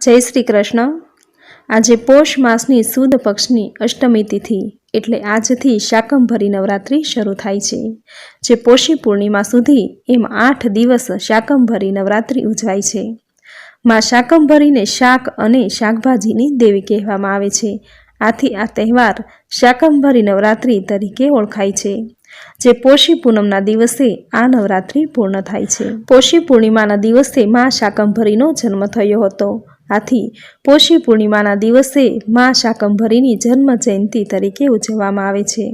જય શ્રી કૃષ્ણ. આજે પોષ માસની સુદ પક્ષની અષ્ટમી તિથિ એટલે આજથી શાકંભરી નવરાત્રિ શરૂ થાય છે. જે પોષી પૂર્ણિમા સુધી એમ આઠ દિવસ શાકંભરી નવરાત્રિ ઉજવાય છે. માં શાકંભરીને શાક અને શાકભાજીની દેવી કહેવામાં આવે છે. આથી આ તહેવાર શાકંભરી નવરાત્રિ તરીકે ઓળખાય છે. જે પોષી પૂનમના દિવસે આ નવરાત્રિ પૂર્ણ થાય છે. પોષી પૂર્ણિમાના દિવસે મા શાકંભરીનો જન્મ થયો હતો. આથી પોષી પૂર્ણિમાના દિવસે મા શાકંભરીની જન્મ જયંતિ તરીકે ઉજવવામાં આવે છે.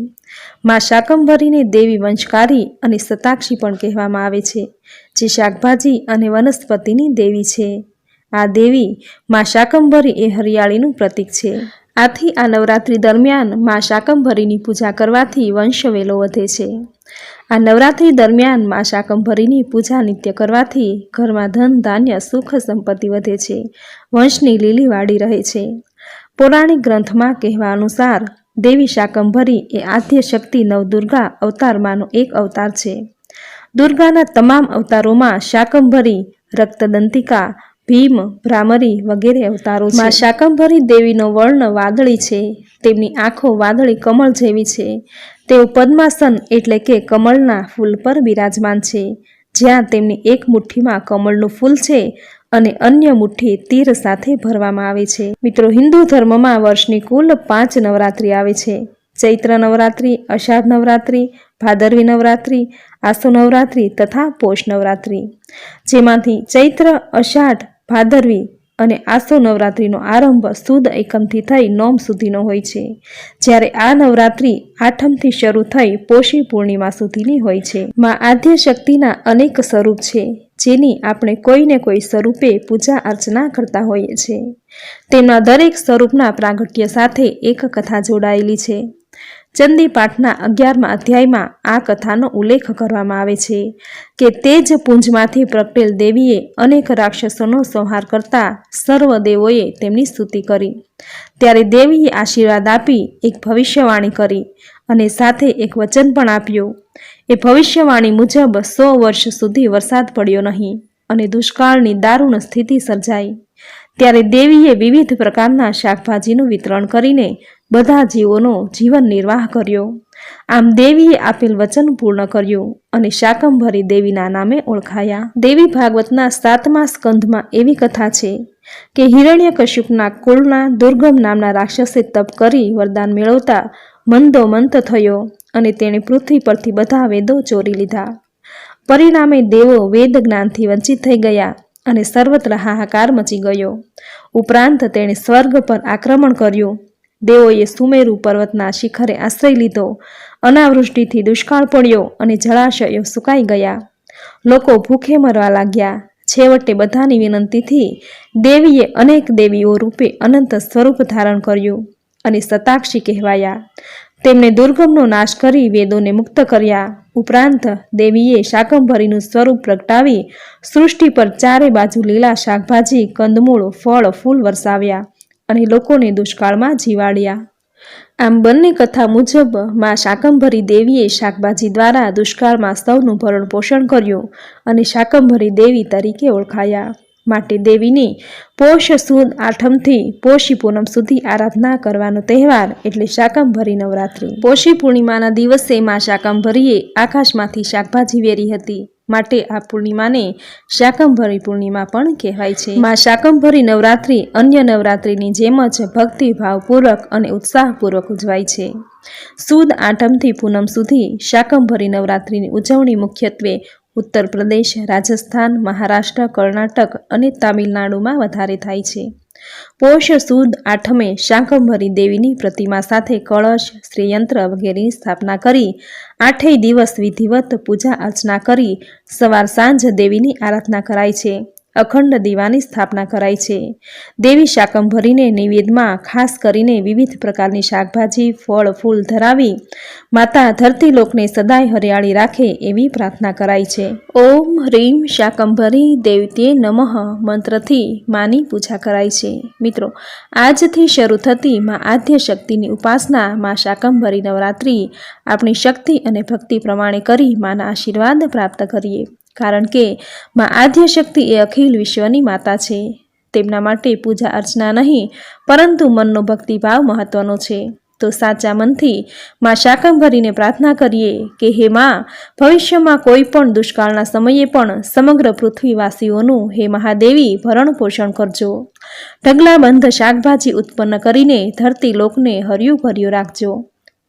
મા શાકંભરીને દેવી વંશકારી અને સતાક્ષી પણ કહેવામાં આવે છે, જે શાકભાજી અને વનસ્પતિની દેવી છે. આ દેવી મા શાકંભરી એ હરિયાળીનું પ્રતીક છે. આથી આ નવરાત્રિ દરમિયાન મા શાકંભરીની પૂજા કરવાથી વંશવેલો વધે છે. આ નવરાત્રિ દરમિયાન મા શાકંભરીની પૂજા નિત્ય કરવાથી ઘરમાં ધન, ધાન્ય, સુખ, સંપત્તિ વધે છે. વંશની લીલી વાડી રહે છે. પૌરાણિક ગ્રંથમાં કહેવા અનુસાર, દેવી શાકંભરી એ આદ્ય શક્તિ નવદુર્ગા અવતારમાંનો એક અવતાર છે. દુર્ગાના તમામ અવતારોમાં શાકંભરી, રક્તદંતિકા ભીમ, ભ્રામરી વગેરે અવતારો છે. શાકંભરી દેવીનો વર્ણ વાદળી છે. તેમની આંખો વાદળી કમળ જેવી છે. તેઓ પદ્માસન એટલે કે કમળના ફૂલ પર બિરાજમાન છે. જ્યાં તેમની એક મુઠ્ઠીમાં કમળનું ફૂલ છે અને અન્ય મુઠ્ઠી તીર સાથે ભરવામાં આવે છે. મિત્રો, હિન્દુ ધર્મમાં વર્ષની કુલ પાંચ નવરાત્રિ આવે છે. ચૈત્ર નવરાત્રિ, અષાઢ નવરાત્રિ, ભાદરવી નવરાત્રિ, આસુ નવરાત્રિ તથા પોષ નવરાત્રિ. જેમાંથી ચૈત્ર, અષાઢ ભાદરવી અને આસો નવરાત્રિનો આરંભ સુદ એકમથી થઈ નોમ સુધીનો હોય છે. જ્યારે આ નવરાત્રિ આઠમથી શરૂ થઈ પોષી પૂર્ણિમા સુધીની હોય છે. માં આદ્ય શક્તિના અનેક સ્વરૂપ છે, જેની આપણે કોઈને કોઈ સ્વરૂપે પૂજા અર્ચના કરતા હોઈએ છીએ. તેમના દરેક સ્વરૂપના પ્રાગટ્ય સાથે એક કથા જોડાયેલી છે. ચંદી પાઠના અગિયારમા અધ્યાયમાં આ કથાનો ઉલ્લેખ કરવામાં આવે છે કે તે જ પુંજમાંથી પ્રગટેલ દેવીએ અનેક રાક્ષસોનો સંહાર કરતા સર્વ દેવોએ તેમની સ્તુતિ કરી. ત્યારે દેવીએ આશીર્વાદ આપી એક ભવિષ્યવાણી કરી અને સાથે એક વચન પણ આપ્યું. એ ભવિષ્યવાણી મુજબ સો વર્ષ સુધી વરસાદ પડ્યો નહીં અને દુષ્કાળની દારૂણ સ્થિતિ સર્જાઈ. ત્યારે દેવીએ વિવિધ પ્રકારના શાકભાજીનું વિતરણ કરીને બધા જીવોનો જીવન નિર્વાહ કર્યો. આમ દેવીએ આપેલ વચન પૂર્ણ કર્યું અને શાકંભરી દેવીના નામે ઓળખાયા. દેવી ભાગવતના સાતમા સ્કંધમાં એવી કથા છે કે હિરણ્ય કશ્યપના કુળના દુર્ગમ નામના રાક્ષસે તપ કરી વરદાન મેળવતા મંદો મંત થયો અને તેણે પૃથ્વી પરથી બધા વેદો ચોરી લીધા. પરિણામે દેવો વેદ જ્ઞાનથી વંચિત થઈ ગયા અને સર્વત્ર હાહાકાર મચી ગયો. ઉપરાંત તેણે સ્વર્ગ પર આક્રમણ કર્યું દેવોએ સુમેરુ પર્વતના શિખરે આશ્રય લીધો. અનાવૃષ્ટિથી દુષ્કાળ પડ્યો અને જળાશયો સુકાઈ ગયા. લોકો ભૂખે મરવા લાગ્યા. છેવટે બધાની વિનંતીથી દેવીએ અનેક દેવીઓ રૂપે અનંત સ્વરૂપ ધારણ કર્યું અને સતાક્ષી કહેવાયા. તેમણે દુર્ગમનો નાશ કરી વેદોને મુક્ત કર્યા. ઉપરાંત દેવીએ શાકંભરીનું સ્વરૂપ પ્રગટાવી સૃષ્ટિ પર ચારે બાજુ લીલા શાકભાજી, કંદમૂળ, ફળ, ફૂલ વરસાવ્યા. અને લોકોને દુષ્કાળમાં જીવાડ્યા. આમ બંને કથા મુજબમાં શાકંભરી દેવીએ શાકભાજી દ્વારા દુષ્કાળમાં સૌનું ભરણ પોષણ કર્યું અને શાકંભરી દેવી તરીકે ઓળખાયા. માટે દેવીની પોષ સુદ આઠમથી પોષી પૂનમ સુધી આરાધના કરવાનો તહેવાર એટલે શાકંભરી નવરાત્રિ. પોષી પૂર્ણિમાના દિવસે માં શાકંભરીએ આકાશમાંથી શાકભાજી વેરી હતી. માટે આ પૂર્ણિમાને શાકંભરી પૂર્ણિમા પણ કહેવાય છે. માં શાકંભરી નવરાત્રિ અન્ય નવરાત્રિની જેમ જ ભક્તિભાવપૂર્વક અને ઉત્સાહપૂર્વક ઉજવાય છે. સુદ આઠમથી પૂનમ સુધી શાકંભરી નવરાત્રિની ઉજવણી મુખ્યત્વે ઉત્તર પ્રદેશ, રાજસ્થાન, મહારાષ્ટ્ર, કર્ણાટક અને તામિલનાડુમાં વધારે થાય છે. પોષ સુદ આઠમે શાકંભરી દેવીની પ્રતિમા સાથે કળશ, શ્રીયંત્ર વગેરેની સ્થાપના કરી, આઠેય દિવસ વિધિવત પૂજા અર્ચના કરી, સવાર સાંજ દેવીની આરાધના કરાય છે. અખંડ દીવાની સ્થાપના કરાઈ છે. દેવી શાકંભરીને નિવેદમાં ખાસ કરીને વિવિધ પ્રકારની શાકભાજી, ફળ, ફૂલ ધરાવી માતા ધરતી લોકને સદાય હરિયાળી રાખે એવી પ્રાર્થના કરાઈ છે. ઓમ હ્રીમ શાકંભરી દેવતીએ નમઃ મંત્રથી માની પૂજા કરાય છે. મિત્રો, આજથી શરૂ થતી માં આદ્ય શક્તિની ઉપાસના માં શાકંભરી નવરાત્રિ આપણી શક્તિ અને ભક્તિ પ્રમાણે કરી માના આશીર્વાદ પ્રાપ્ત કરીએ. કારણ કે મા આદ્ય શક્તિ એ અખિલ વિશ્વની માતા છે. તેમના માટે પૂજા અર્ચના નહીં, પરંતુ મનનો ભક્તિભાવ મહત્વનો છે. તો સાચા મનથી માં શાકંભરીને પ્રાર્થના કરીએ કે હે માં, ભવિષ્યમાં કોઈ પણ દુષ્કાળના સમયે પણ સમગ્ર પૃથ્વીવાસીઓનું હે મહાદેવી ભરણ પોષણ કરજો. ઢગલાબંધ શાકભાજી ઉત્પન્ન કરીને ધરતી લોકને હર્યું ભર્યું રાખજો.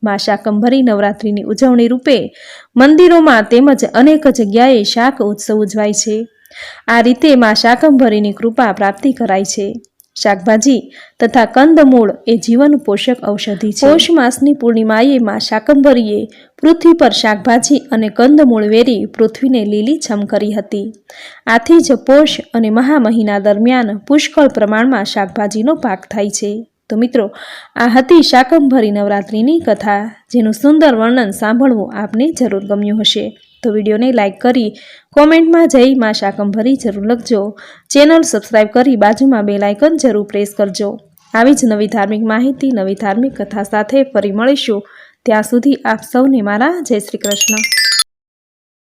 માં શાકંભરી નવરાત્રિની ઉજવણી રૂપે મંદિરોમાં તેમજ અનેક જગ્યાએ શાક ઉત્સવ ઉજવાય છે. આ રીતે માં શાકંભરીની કૃપા પ્રાપ્તિ કરાય છે. શાકભાજી તથા કંદમૂળ એ જીવન પોષક ઔષધિ છે. પોષ માસની પૂર્ણિમાએ મા શાકંભરીએ પૃથ્વી પર શાકભાજી અને કંદમૂળ વેરી પૃથ્વીને લીલીછમ કરી હતી. આથી જ પોષ અને મહા મહિના દરમિયાન પુષ્કળ પ્રમાણમાં શાકભાજીનો પાક થાય છે. તો મિત્રો, આ હતી શાકંભરી નવરાત્રિની કથા, જેનું સુંદર વર્ણન સાંભળવું આપને જરૂર ગમ્યું હશે. તો વિડીયોને લાઇક કરી, કોમેન્ટમાં જઈ માં શાકંભરી જરૂર લખજો. ચેનલ સબસ્ક્રાઈબ કરી બાજુમાં બે લાઇકન જરૂર પ્રેસ કરજો. આવી જ નવી ધાર્મિક માહિતી, નવી ધાર્મિક કથા સાથે ફરી મળીશું. ત્યાં સુધી આપ સૌને મારા જય શ્રી કૃષ્ણ.